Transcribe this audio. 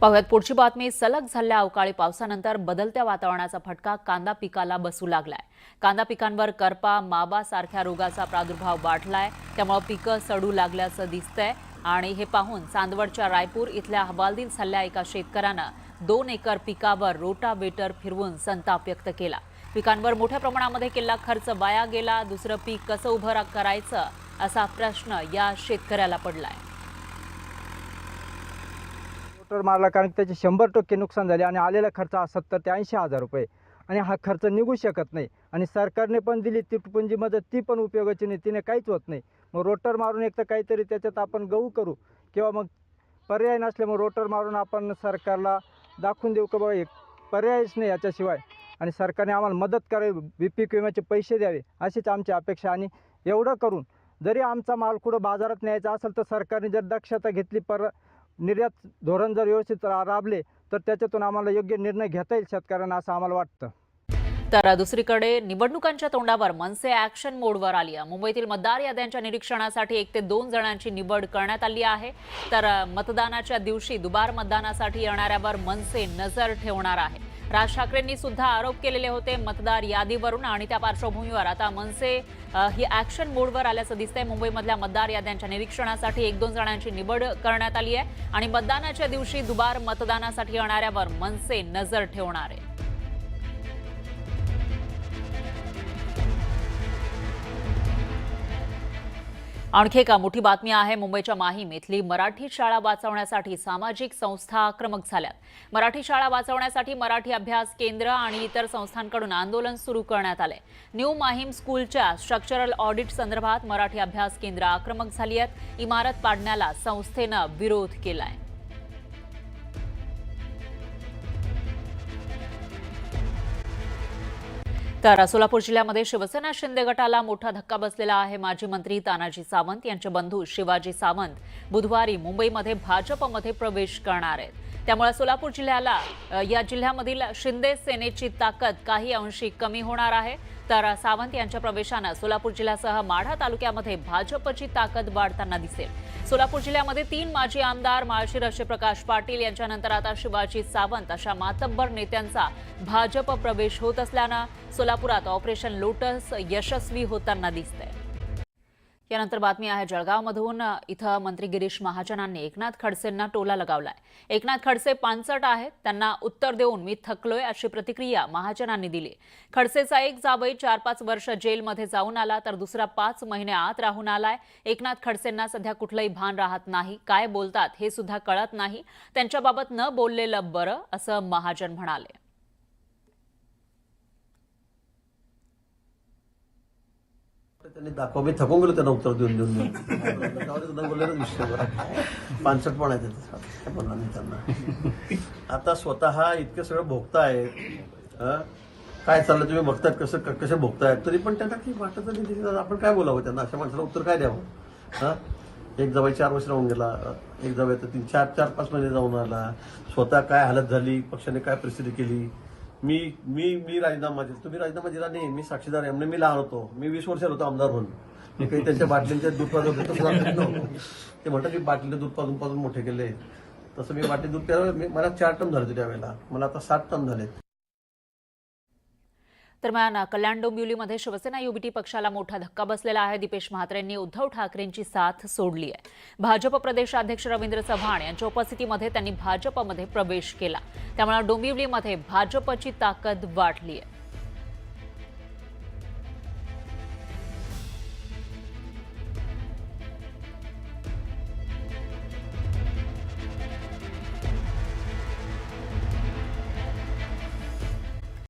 पाहुयात. पुढची बातमी सलग झालेल्या अवकाळी पावसानंतर बदलत्या वातावरणाचा फटका कांदा पिकाला बसू लागलाय. कांदा पिकांवर करपा माबा सारख्या रोगाचा प्रादुर्भाव वाढलाय. त्यामुळे पिकं सडू लागल्याचं दिसतंय. आणि हे पाहून चांदवडच्या रायपूर इथल्या हवालदिल झालेल्या एका शेतकऱ्यानं दोन एकर पिकावर रोटावेटर फिरवून संताप व्यक्त केला. पिकांवर मोठ्या प्रमाणामध्ये केलेला खर्च वाया गेला. दुसरं पीक कसं उभं करायचं असा प्रश्न या शेतकऱ्याला पडलाय. ट्रॅक्टर मारला कारण त्याचे शंभर टक्के नुकसान झाले आणि आलेला खर्च हा सत्तर ते ऐंशी हजार रुपये. आणि हा खर्च निघू शकत नाही. आणि सरकारने पण दिली तुटपुंजी मदत ती पण उपयोगाची नाही तिने काहीच होत नाही. मग रोटर मारून एक तर काहीतरी त्याच्यात आपण गहू करू किंवा मग पर्याय नसल्यामुळे रोटर मारून आपण सरकारला दाखवून देऊ का बाबा एक पर्यायच नाही याच्याशिवाय. आणि सरकारने आम्हाला मदत करावी बी पीक विम्याचे पैसे द्यावे अशीच आमची अपेक्षा. आणि एवढं करून जरी आमचा माल कुठं बाजारात न्यायचा असेल तर सरकारने जर दक्षता घेतली पर निर्यात धोरण जर व्यवस्थित राबले तर त्याच्यातून आम्हाला योग्य निर्णय घेता येईल शेतकऱ्यांना असं आम्हाला वाटतं. तर दुसरीकडे निवडणुकांच्या तोंडावर मनसे ॲक्शन मोडवर आली आहे. मुंबईतील मतदार याद्यांच्या निरीक्षणासाठी एक ते दोन जणांची निवड करण्यात आली आहे. तर मतदानाच्या दिवशी दुबार मतदानासाठी येणाऱ्यावर मनसे नजर ठेवणार आहे. राज ठाकरेंनी सुद्धा आरोप केलेले होते मतदार यादीवरून आणि त्या पार्श्वभूमीवर. आता मनसे ही ॲक्शन मोडवर आल्याचं दिसतंय. मुंबईमधल्या मतदार याद्यांच्या निरीक्षणासाठी एक दोन जणांची निवड करण्यात आली आहे. आणि मतदानाच्या दिवशी दुबार मतदानासाठी येणाऱ्यावर मनसे नजर ठेवणार आहे. आणखी एका मोठी बातमी आहे मुंबईच्या माहीम इथली मराठी शाळा वाचवण्यासाठी सामाजिक संस्था आक्रमक झाल्यात. मराठी शाळा वाचवण्यासाठी मराठी अभ्यास केंद्र आणि इतर संस्थांकडून आंदोलन सुरू करण्यात आले न्यू माहीम स्कूलच्या स्ट्रक्चरल ऑडिट संदर्भात मराठी अभ्यास केंद्र आक्रमक झाली आहेत. इमारत पाडण्याला संस्थेनं विरोध केलाय. तर सोलापूर जिल्ह्यामध्ये शिवसेना शिंदे गटाला मोठा धक्का बसलेला आहे. माजी मंत्री तानाजी सावंत यांचे बंधू शिवाजी सावंत बुधवारी मुंबईमध्ये भाजपमध्ये प्रवेश करणार आहेत. त्यामुळे सोलापूर जिल्ह्याला या जिल्ह्यामधील शिंदे सेनेची ताकद काही अंशी कमी होणार आहे. तर सावंत यांच्या प्रवेशानं सोलापूर जिल्ह्यासह माढा तालुक्यामध्ये भाजपची ताकद वाढताना दिसेल. सोलापूर जिल्ह्यामध्ये तीन माजी आमदार माळशिरस प्रकाश पाटील यांच्यानंतर आता शिवाजी सावंत अशा मातब्बर नेत्यांचा भाजप प्रवेश होत असल्यानं सोलापुरात ऑपरेशन लोटस यशस्वी होताना दिसतंय. यानंतर बातमी आहे जळगावमधून इथं मंत्री गिरीश महाजनांनी एकनाथ खडसेंना टोला लगावलाय. एकनाथ खडसे पानचट आहेत त्यांना उत्तर देऊन मी थकलोय अशी प्रतिक्रिया महाजनांनी दिली. खडसेचा एक जावई चार पाच वर्ष जेलमध्ये जाऊन आला तर दुसरा पाच महिने आत राहून आलाय. एकनाथ खडसेंना सध्या कुठलंही भान राहत नाही काय बोलतात हे सुद्धा कळत नाही. त्यांच्याबाबत न बोललेलं बरं असं महाजन म्हणाले. त्यांनी दाखवा. मी थकून गेलो त्यांना उत्तर देऊन देऊन देऊन. त्यांना बोललेलं पानसट पण आहे त्यांना. आता स्वतः इतकं सगळं भोगताय. काय चाललं तुम्ही बघतायत कसं क- कसं भोगतायत तरी पण त्यांना काही वाटत नाही आपण काय बोलावं त्यांना? अशा माणसाला उत्तर काय द्यावं? हां? एक जवळ चार वर्ष राहून गेला. एक जवळ तर तीन चार चार पाच महिने जाऊन आला. स्वतः काय हालत झाली? पक्षाने काय परिस्थिती केली? मी मी मी राजीनामा दिला तुम्ही राजीनामा दिला नाही मी साक्षीदार आहे म्हणजे मी लहान होतो. मी वीस वर्ष होतो आमदार म्हणून. मी काही त्यांच्या बाटलींच्या दूध पाजून नव्हतो ते म्हणतात मी बाटलीचं दूध पाजून पाजून मोठे केले. तसं मी बाटली दूध प्यायला मी मला चार टन झाले होते त्यावेळेला. मला आता सात टन झाले दरम्यान कल्याण डोंबिवलीमध्ये शिवसेना युबीटी पक्षाला मोठा धक्का बसलेला आहे. दीपेश म्हात्रेंनी उद्धव ठाकरेंची साथ सोडली आहे. भाजप प्रदेशाध्यक्ष रवींद्र चव्हाण यांच्या उपस्थितीमध्ये त्यांनी भाजपमध्ये प्रवेश केला. त्यामुळे डोंबिवलीमध्ये भाजपची ताकद वाढली आहे.